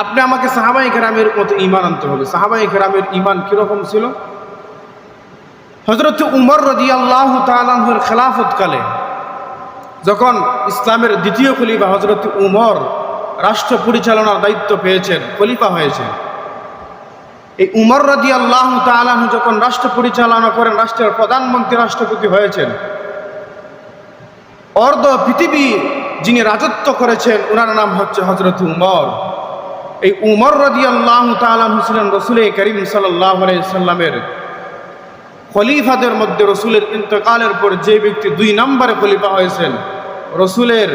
আপনি আমাকে সাহাবাই কেরামের মতো ইমান আনতে হবে। সাহাবাই কেরামের ইমান কীরকম ছিল? হজরত উমর রদি আল্লাহ তালাহের খেলাফতকালে যখন ইসলামের দ্বিতীয় খলিফা হজরত উমর রাষ্ট্র পরিচালনার দায়িত্ব পেয়েছেন, খলিফা হয়েছেন, এই উমর রদি আল্লাহ তালাহ যখন রাষ্ট্র পরিচালনা করেন, রাষ্ট্রের প্রধানমন্ত্রী রাষ্ট্রপতি হয়েছেন, অর্ধ পৃথিবী যিনি রাজত্ব করেছেন ওনার নাম হচ্ছে হজরত উমর। এই উমর রদি আল্লাহ তালাহ ছিলেন রসুল করিম সাল্লাহ সাল্লামের খলিফাদের মধ্যে রসুলের ইন্তকালের পর যে ব্যক্তি দুই নম্বরে খলিফা হয়েছেন, রসুলের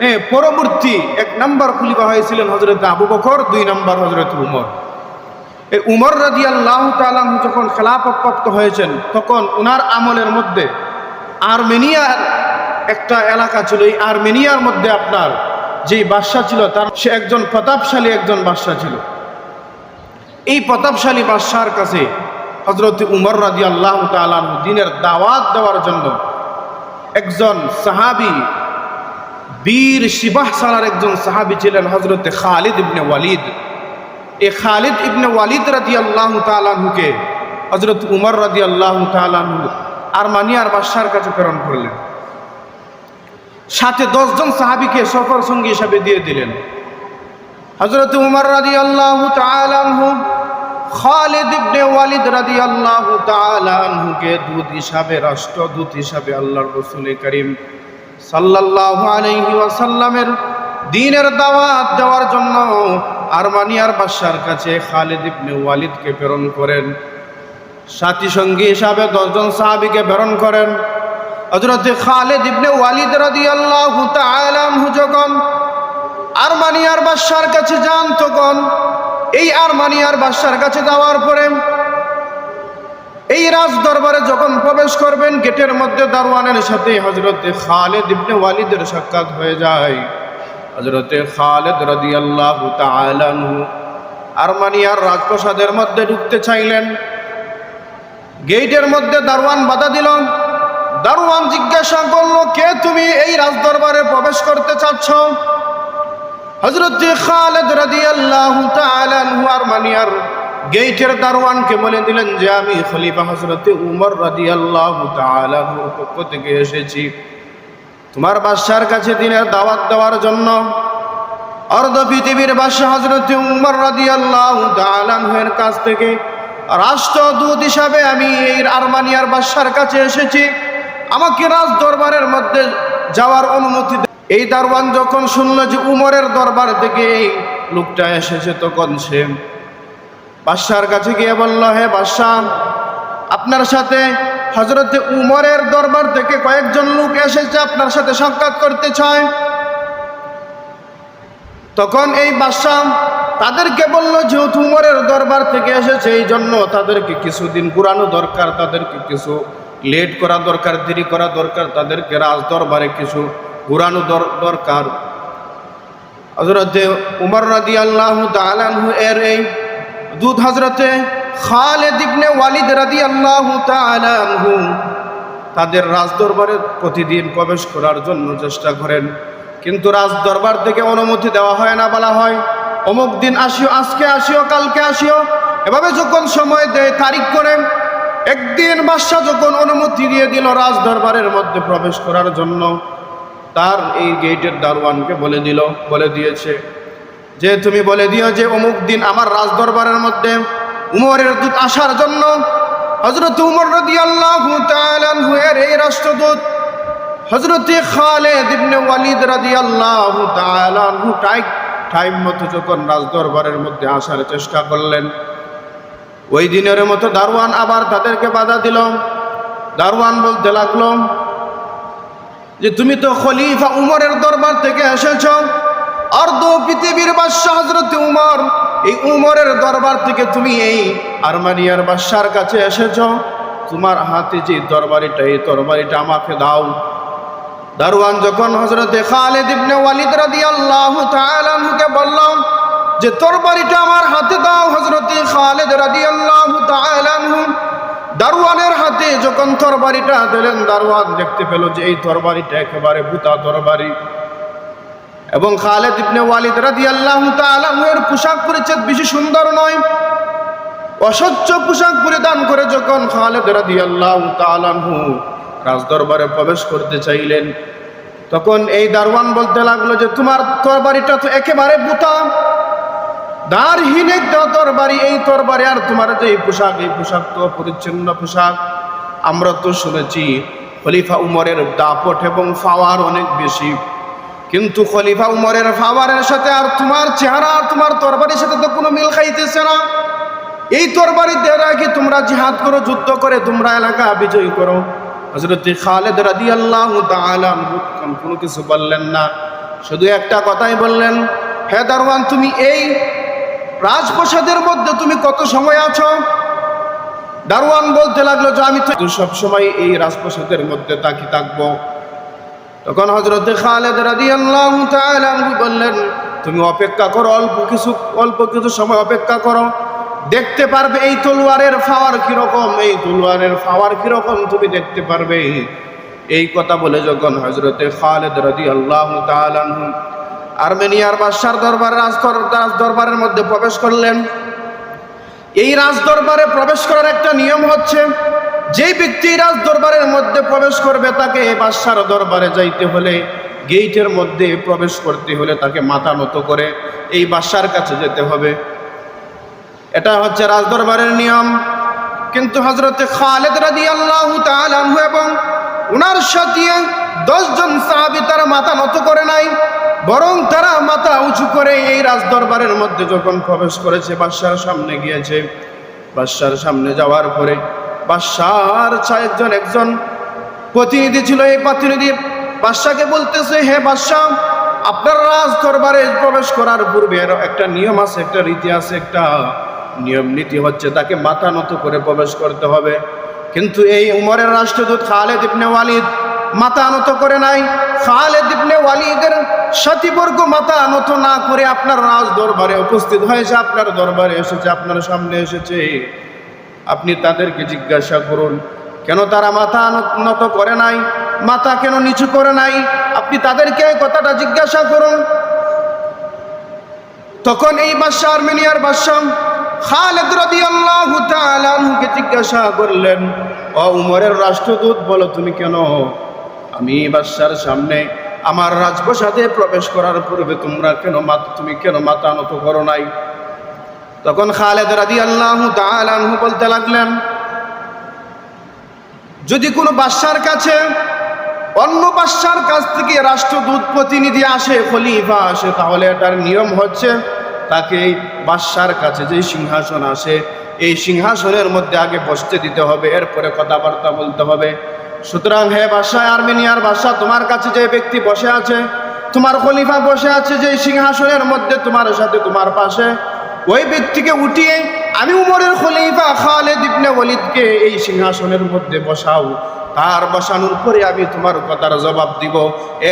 হ্যাঁ পরবর্তী এক নম্বর খলিফা হয়েছিলেন হজরত আবু বকর, দুই নম্বর হজরত উমর। এই উমর রাজি আল্লাহ তালাম যখন খেলাপপ্রাপ্ত হয়েছেন, তখন উনার আমলের মধ্যে আর্মেনিয়ার একটা এলাকা ছিল। এই আর্মেনিয়ার মধ্যে আপনার যে বাদশাহ ছিল তার, সে একজন প্রতাপশালী একজন বাদশাহ ছিল। এই প্রতাপশালী বাদশার কাছে হজরত উমর রাজি আল্লাহ তালাম দিনের দাওয়াত দেওয়ার জন্য একজন সাহাবি, বীর শিবাহ সালার একজন সাহাবি ছিলেন হজরত খালিদ ইবনে ওয়ালিদ। এ খালিদ ইবনে ওয়ালিদ রাজি আল্লাহ তালাহুকে হজরত উমর রাজি আল্লাহ তালাহু আরমানিয়ার বাদশার কাছে প্রেরণ করলেন। সাথে দশজন সাহাবিকে সফর সঙ্গী হিসাবে দিয়ে দিলেন। হজরত উমর রাজি আল্লাহ আনহুকে দূত হিসাবে, রাষ্ট্রদূত হিসাবে আল্লাহর দ্বীনের দাওয়াত দেওয়ার জন্য আরমানিয়ার কাছে ওয়ালিদকে প্রেরণ করেন। সাথী সঙ্গী হিসাবে দশজন সাহাবীকে প্রেরণ করেন। হযরত খালিদ ইবনে ওয়ালিদ তাআলা আনহু যখন আরমানিয়ার বাদশার কাছে যান, তখন এই আরমানিয়ার বাদশার কাছে যাওয়ার পরে এই রাজ দরবারে যখন প্রবেশ করবেন, গেটের মধ্যে দারওয়ানের সাথে হজরতে খালেদ ইবনে ওয়ালিদের সাক্ষাৎ হয়ে যায়। হজরতে খালেদ তাআলা আনহু আরমানিয়ার রাজপ্রাসাদের মধ্যে ঢুকতে চাইলেন। গেটের মধ্যে দারওয়ান বাধা দিল। দারওয়ান জিজ্ঞাসা করল, কে তুমি এই রাজ দরবারে প্রবেশ করতে চাচ্ছ? খালেদ গেটের দারওয়ানকে বলে দিলেন যে, আমি খলিফা উমর থেকে এসেছি। তোমার বাদশার কাছে দাওয়াত দেওয়ার জন্য। অর্ধ পৃথিবীর হজরত উমর কাছ থেকে, রাষ্ট্রদূত হিসাবে আমি এই আরমানিয়ার বাদশার কাছে এসেছি। আমাকে রাজ দরবারের মধ্যে যাওয়ার অনুমতি এই দারওয়ান যখন শুনলো যে উমরের দরবার থেকে এই লোকটা এসেছে, তখন সে বাদশার কাছে গিয়ে বলল, হে বাদশাহ, আপনার সাথে হজরতে উমরের দরবার থেকে কয়েকজন লোক এসেছে, আপনার সাথে সাক্ষাৎ করতে চায়? তখন এই বাদশাহ তাদেরকে বলল, যেহেতু উমরের দরবার থেকে এসেছে, এই জন্য তাদেরকে কিছুদিন ঘুরানো দরকার, তাদেরকে কিছু লেট করা দরকার, দেরি করা দরকার, তাদেরকে রাজ দরবারে কিছু ঘুরানো দর- দরকার। হজরতে উমর রাদি আল্লাহ তালানহু এর এই দুধ হজরতে খালেদ ইবনে ওয়ালিদ রাদি আল্লাহ তালানহু তাদের রাজ দরবারে প্রতিদিন প্রবেশ করার জন্য চেষ্টা করেন। কিন্তু রাজ দরবার থেকে অনুমতি দেওয়া হয় না বলা হয়। অমুক দিন আসিও, আজকে আসিও, কালকে আসিও, এভাবে যখন সময় দেয়, তারিখ করে একদিন বাদশাহ যখন অনুমতি দিয়ে দিল রাজ দরবারের মধ্যে প্রবেশ করার জন্য, তার এই গেটের দারোয়ানকে বলে দিল, বলে দিয়েছে যে, তুমি বলে দিও যে, অমুক দিন আমার রাজ দরবারের মধ্যে উমরের দূত আসার জন্য হজরত উমর রদি আল্লাহ এর এই রাষ্ট্রদূত হজরত খালেদ ইবনে ওয়ালিদ রাদি আল্লাহ টাইম মতো যখন রাজ দরবারের মধ্যে আসার চেষ্টা করলেন ওই দিনের মতো দারোয়ান আবার তাদেরকে বাধা দিল। দারোয়ান বলতে লাগল, যে তুমি তো খলিফা উমরের দরবার থেকে এসেছ অর্ধ পৃথিবীর বাদশাহ হজরত উমর, এই উমরের দরবার থেকে তুমি এই আরমানিয়ার বাদশার কাছে এসেছ। তোমার হাতে যে দরবারিটা, এই দরবারিটা আমাকে দাও। দারওয়ান যখন হজরত খালেদ ইবনে ওয়ালিদ রাদিয়াল্লাহু তাআলা আনহুকে বললাম যে তরবারিটা আমার হাতে দাও হজরত খালেদ রাদিয়াল্লাহু তাআলা আনহু। দারওয়ানের হাতে যখন তরবারিটা দিলেন দারওয়ান দেখতে পেল যে এই তরবারিটা একেবারে ভূতা তরবারি। এবং খালেদ ইবনে ওয়ালিদ রাদিয়াল্লাহু তাআলা এর পোশাক পরিচ্ছদ বেশি সুন্দর নয়। অসহ্য পোশাক পরিধান করে যখন খালেদ রাদিয়াল্লাহু তাআলা রাজদরবারে প্রবেশ করতে চাইলেন, তখন এই দারওয়ান বলতে লাগল যে, তোমার তরবারিটা তো একেবারে বুতা দারহীনের তরবারি, এই তরবারি আর তোমার যে এই পোশাক এই পোশাক তো পরিচ্ছন্ন পোশাক। আমরা তো শুনেছি খলিফা উমরের দাপট এবং ফাওয়ার অনেক বেশি। কিন্তু খলিফা উমরের ফাওয়ারের সাথে আর তোমার চেহারা আর তোমার তরবারির সাথে তো কোনো মিল খাইতেছে না। এই তরবারি দ্বারা কি তোমরা জিহাদ করো, যুদ্ধ করে তোমরা এলাকা বিজয় করো। হজরত খালেদ রাদি আল্লাহ কোনো কিছু বললেন না। শুধু একটা কথাই বললেন, হে দারওয়ান তুমি এই রাজপ্রসাদের মধ্যে তুমি কত সময় আছো? দারোয়ান বলতে লাগল যে আমি তো সব সময় এই রাজপ্রসাদের মধ্যে তাকি থাকব। তখন হজরত খালেদ রাদি আল্লাহ বললেন, তুমি অপেক্ষা করো, অল্প কিছু অল্প কিছু সময় অপেক্ষা করো। দেখতে পারবে এই তলোয়ারের ফাওয়ার কীরকম, এই তলোয়ারের ফাওয়ার কীরকম তুমি দেখতে পারবে। এই কথা বলে যখন হজরতে খালেদ রাদি আল্লাহ আর্মেনিয়ার বাদশার দরবার রাজ দরবারের মধ্যে প্রবেশ করলেন। এই রাজ দরবারে প্রবেশ করার একটা নিয়ম হচ্ছে, যেই ব্যক্তি রাজ দরবারের মধ্যে প্রবেশ করবে, তাকে বাদশার দরবারে যাইতে হলে, গেইটের মধ্যে প্রবেশ করতে হলে তাকে মাথা নত করে এই বাদশার কাছে যেতে হবে। এটা হচ্ছে রাজদরবারের নিয়ম। কিন্তু হজরতে খালেদ রাদি আল্লাহ এবং উনার সাথে দশজন সাহাবি তারা মাথা নত করে নাই। বরং তারা মাথা উঁচু করে এই রাজদরবারের মধ্যে যখন প্রবেশ করেছে, বাদশার সামনে গিয়েছে। বাদশার সামনে যাওয়ার পরে বাদশার একজন একজন প্রতিনিধি ছিল এই প্রতিনিধি। বাদশাকে বলতেছে, হে বাদশাহ আপনার রাজ দরবারে প্রবেশ করার পূর্বে একটা নিয়ম আছে, একটা রীতি আছে, একটা নিয়ম নীতি হচ্ছে তাকে মাথা নত করে প্রবেশ করতে হবে। কিন্তু এই উমরের রাষ্ট্রদূত খালেদ ইবনে ওয়ালিদ মাথা নত করে নাই। খালেদ ইবনে ওয়ালিদের সাথীবর্গ মাথা নত না করে আপনার রাজ দরবারে উপস্থিত হয়েছে, আপনার দরবারে এসেছে, আপনার সামনে এসেছে। আপনি তাদেরকে জিজ্ঞাসা করুন, কেন তারা মাথা নত করে নাই? মাথা কেন নিচু করে নাই? আপনি তাদেরকে কথাটা জিজ্ঞাসা করুন। তখন এই বাদশাহ, আর্মেনিয়ার বাদশাহ খালেদ রাদিয়াল্লাহু তাআলা জিজ্ঞাসা করলেন, ও উমরের রাষ্ট্রদূত, বলো তুমি কেন আমি বাদশার সামনে আমার রাজপ্রসাদে প্রবেশ করার পূর্বে তোমরা কেন মাথা তুমি কেন মাথা নত করো নাই? তখন খালেদ রাদিয়াল্লাহু তাআলা আনহু বলতে লাগলেন, যদি কোনো বাদশার কাছে, অন্য বাদশার কাছ থেকে রাষ্ট্রদূত প্রতিনিধি আসে, খলিফা আসে, তাহলে এটার নিয়ম হচ্ছে তাকে বাদশার কাছে যে সিংহাসন আসে, এই সিংহাসনের মধ্যে আগে বসতে দিতে হবে, এরপরে কথাবার্তা বলতে হবে। সুতরাং হে বাদশাহ আর্মেনিয়ার বাদশাহ তোমার কাছে যে ব্যক্তি বসে আছে, তোমার খলিফা বসে আছে যে সিংহাসনের মধ্যে তোমার সাথে তোমার পাশে, ওই ব্যক্তিকে উঠিয়ে আমি উমরের খলিফা খালেদ ইবনে ওয়ালিদকে এই সিংহাসনের মধ্যে বসাও। তার বসানোর পরে আমি তোমার কথার জবাব দিব।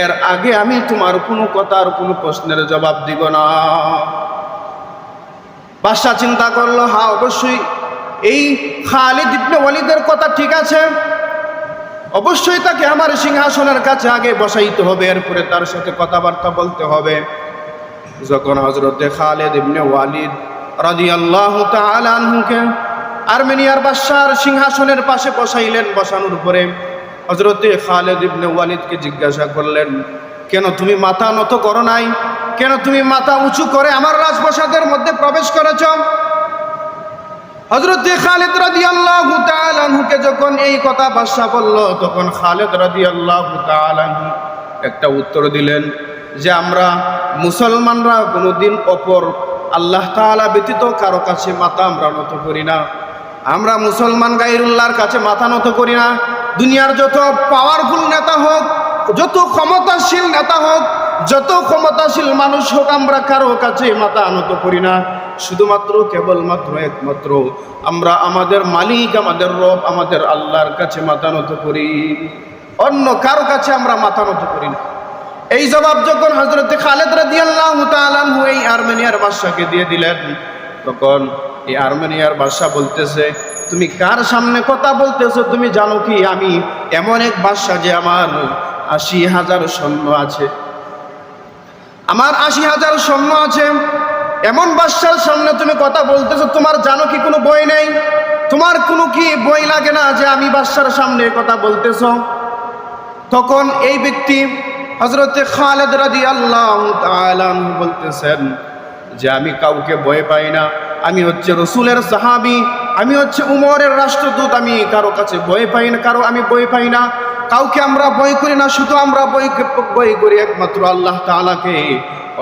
এর আগে আমি তোমার কোনো কথার কোনো প্রশ্নের জবাব দিব না। বাদশাহ চিন্তা করল হ্যাঁ অবশ্যই। এই খালিদ ইবনে ওয়ালিদের কথা ঠিক আছে? অবশ্যই তাকে আমার সিংহাসনের কাছে আগে বসাইতে হবে, এরপরে তার সাথে কথাবার্তা বলতে হবে। যখন হজরতে খালেদ ইবনে ওয়ালিদ রাদিয়াল্লাহু তাআলা আনহুকে আর্মেনিয়ার বাদশার সিংহাসনের পাশে বসাইলেন বসানোর পরে হজরতে খালেদ ইবনে ওয়ালিদকে জিজ্ঞাসা করলেন, কেন তুমি মাথা নত করো নাই? কেন তুমি মাথা উঁচু করে আমার রাজপ্রসাদের মধ্যে প্রবেশ করেছ? হজরত খালেদ রাদি আল্লাহ তালুকে যখন এই কথা বাদশাহ বলল, তখন খালেদ রাদি আল্লাহ তালু একটা উত্তর দিলেন যে, আমরা মুসলমানরা কোনোদিন অপর আল্লাহ তালা ব্যতীত কারও কাছে মাথা আমরা নত করি না। আমরা মুসলমান গাইরুল্লাহর কাছে মাথা নত করি না। দুনিয়ার যত পাওয়ারফুল নেতা হোক, যত ক্ষমতাশীল নেতা হোক, যত ক্ষমতাশীল মানুষ হোক, আমরা কারও কাছে মাথা আনত করি না। শুধুমাত্র কেবলমাত্র একমাত্র। আমরা আমাদের মালিক, আমাদের রব, আমাদের আল্লাহর কাছে মাথা নত করি। অন্য কারও কাছে আমরা মাথা নত করি না। এই জবাব যখন হজরত খালেদ রাদিয়াল্লাহু তাআলাহু এই আর্মেনিয়ার বাদশাকে দিয়ে দিলেন, তখন এই আর্মেনিয়ার বাদশা বলতেছে, তুমি কার সামনে কথা বলতেছো? তুমি জানো কি আমি এমন এক বাদশা যে আমার আশি হাজার সৈন্য আছে। আমার আশি হাজার সৈন্য আছে এমন বাদশার সামনে তুমি কথা বলতেছো, তোমার জানো কি কোনো বই নেই? তোমার কোনো কি বই লাগে না যে আমি বাদশার সামনে কথা বলতেছ? তখন এই ব্যক্তি হজরতে খালেদ রাদি আল্লাহ বলতেছেন যে আমি কাউকে ভয় পাই না, আমি হচ্ছে রসুলের সাহাবি, আমি হচ্ছে উমরের রাষ্ট্রদূত, আমি কারও কাছে ভয় পাই না, কারও আমি ভয় পাই না। কাউকে আমরা বই করি না, শুধু আমরা বই বই করি একমাত্র আল্লাহ তালাকে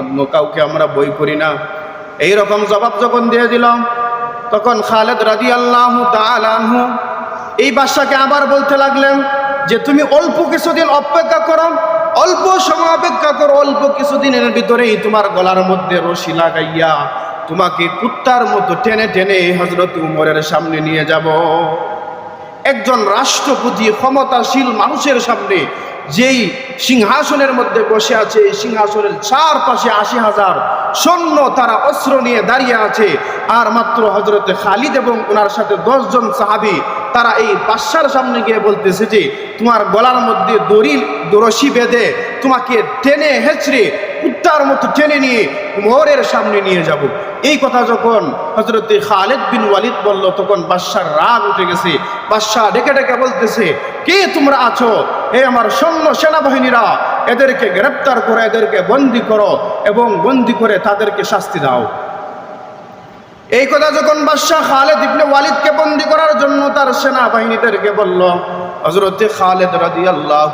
অন্য কাউকে আমরা বই করি না। এই রকম জবাব যখন দিয়ে দিলাম তখন খালেদ রাজি আল্লাহ তালানহু এই বাদশাকে আবার বলতে লাগলেন যে, তুমি অল্প কিছুদিন অপেক্ষা করো, অল্প সময় অপেক্ষা করো, অল্প কিছুদিনের ভিতরেই তোমার গলার মধ্যে রশি লাগাইয়া তোমাকে কুত্তার মতো টেনে টেনে হজরত উমরের সামনে নিয়ে যাব। একজন রাষ্ট্রপতি, ক্ষমতাশীল মানুষের সামনে যেই সিংহাসনের মধ্যে বসে আছে, এই সিংহাসনের চারপাশে আশি হাজার সৈন্য তারা অস্ত্র নিয়ে দাঁড়িয়ে আছে। আর মাত্র হজরতে খালিদ এবং ওনার সাথে দশজন সাহাবি তারা এই বাদশার সামনে গিয়ে বলতেছে যে, তোমার গলার মধ্যে দড়ি রশি বেঁধে তোমাকে টেনে হেঁচড়ে কুত্তার মতো টেনে নিয়ে মোহরের সামনে নিয়ে যাব। এই কথা যখন হজরত খালেদ বিন ওয়ালিদ বলল, তখন বাদশার রাগ উঠে গেছে। বাদশাহ ডেকে ডেকে বলতেছে, কে তোমরা আছো? এ আমার সৈন্য সেনাবাহিনীরা, এদেরকে গ্রেপ্তার করে, এদেরকে বন্দি করো এবং বন্দি করে তাদেরকে শাস্তি দাও। এই কথা যখন বাদশাহ খালেদ ইবনে ওয়ালিদকে বন্দি করার জন্য তার সেনাবাহিনীদেরকে বলল হজরত খালেদ রাদি আল্লাহ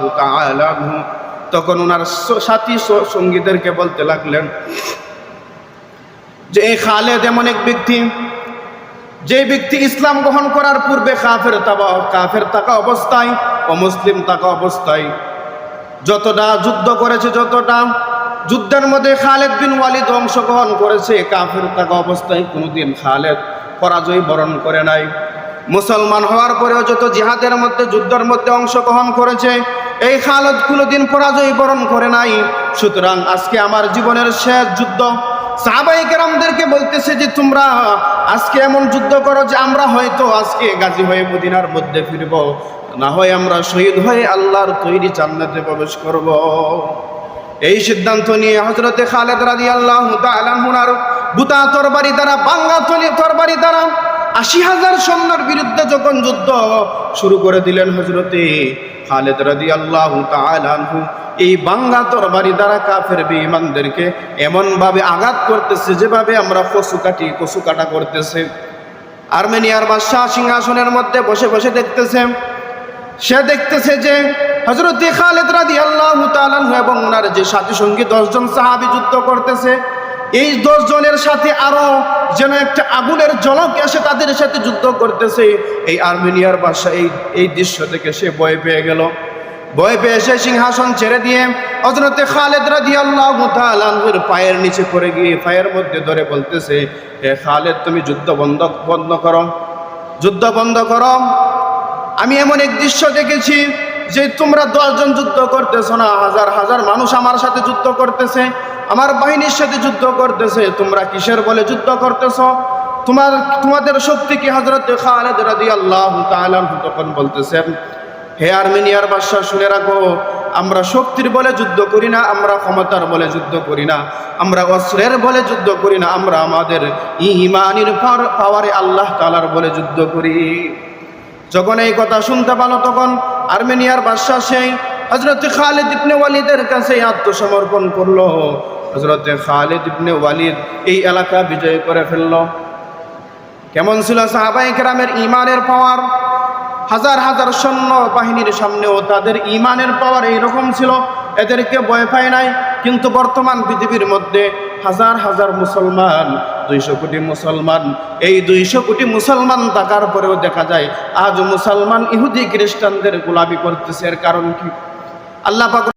তখন ওনার সাথী সঙ্গীদেরকে বলতে লাগলেন যে, এই খালেদ এমন এক ব্যক্তি, যে ব্যক্তি ইসলাম গ্রহণ করার পূর্বে কাফের তাবা কাফের থাকা অবস্থায় অমুসলিম থাকা অবস্থায় যতটা যুদ্ধ করেছে, যতটা যুদ্ধের মধ্যে খালেদ বিন ওয়ালিদ অংশগ্রহণ করেছে, কাফের থাকা অবস্থায় কোনোদিন খালেদ পরাজয় বরণ করে নাই। মুসলমান হওয়ার পরেও যত জিহাদের মধ্যে, যুদ্ধের মধ্যে অংশগ্রহণ করেছে এই খালেদ কোনোদিন পরাজয় বরণ করে নাই। সুতরাং আজকে আমার জীবনের শেষ যুদ্ধ। সাহাবাই কেরামদেরকে বলতেছে যে, তোমরা আজকে এমন যুদ্ধ করো যে আমরা হয়তো আজকে গাজী হয়ে মদিনার মধ্যে ফিরব। না হয় আমরা শহীদ হয়ে আল্লাহর তৈরি জান্নাতে প্রবেশ করব। এই সিদ্ধান্ত নিয়ে হজরতে খালেদ রাজি আল্লাহ তালাহুনার বুতা তরবারি দ্বারা, বাঙ্গা তরবারি দ্বারা আশি হাজার সৈন্যর বিরুদ্ধে যখন যুদ্ধ শুরু করে দিলেন হজরতে খালেদ রাজি আল্লাহ তালাহু এই বাঙ্গা তরবারি দ্বারা কাফের বেঈমানদেরকে এমনভাবে আঘাত করতেছে, যেভাবে আমরা কচু কাটি, কচু কাটা করতেছে। আর্মেনিয়ার বাদশাহ সিংহাসনের মধ্যে বসে বসে দেখতেছে। সে দেখতেছে যে হজরত খালেদ রাদি আল্লাহ এবং ওনার যে সাথী সঙ্গী দশজন সাহাবি যুদ্ধ করতেছে। এই দশ জনের সাথে আরও যেন একটা আগুনের জলক এসে তাদের সাথে যুদ্ধ করতেছে। এই আর্মেনিয়ার বাসা এই এই দৃশ্য থেকে সে ভয় পেয়ে গেল। ভয় পেয়ে সে সিংহাসন ছেড়ে দিয়ে হজরতে খালেদ রাদি আল্লাহ পায়ের নিচে পড়ে গিয়ে পায়ের মধ্যে ধরে বলতেছে, হে খালেদ, তুমি যুদ্ধ বন্ধ বন্ধ করো। যুদ্ধ বন্ধ করো। আমি এমন এক দৃশ্য দেখেছি যে তোমরা দশজন যুদ্ধ করতেছো না, হাজার হাজার মানুষ আমার সাথে যুদ্ধ করতেছে। আমার বাহিনীর সাথে যুদ্ধ করতেছে, তোমরা কিসের বলে যুদ্ধ করতেছো? তোমার, তোমাদের শক্তি কি হজরত তখন বলতেছেন, হে আর্মেনিয়ার বাদশাহ, শুনে রাখো, আমরা শক্তির বলে যুদ্ধ করি না, আমরা ক্ষমতার বলে যুদ্ধ করি না, আমরা অস্ত্রের বলে যুদ্ধ করি না, আমরা আমাদের ইমানির পাওয়ারে আল্লাহ তালার বলে যুদ্ধ করি। যখন এই কথা শুনতে পালো, তখন আর্মেনিয়ার বাদশাহ সেই হজরত খালেদ ইবনে ওয়ালিদের কাছে আত্মসমর্পণ করল। হজরত খালেদ ইবনে ওয়ালিদ এই এলাকা বিজয় করে ফেলল। কেমন ছিল সাহাবাই কেরামের ইমানের পাওয়ার? হাজার হাজার সৈন্য বাহিনীর সামনেও তাদের ইমানের পাওয়ার এইরকম ছিল। এদেরকে ভয় পায় নাই। কিন্তু বর্তমান পৃথিবীর মধ্যে হাজার হাজার মুসলমান, দুইশো কোটি মুসলমান, এই দুইশো কোটি মুসলমান থাকার পরেও দেখা যায়, আজ মুসলমান ইহুদি খ্রিস্টানদের গোলামি করতেছে। এর কারণ কি? আল্লাহ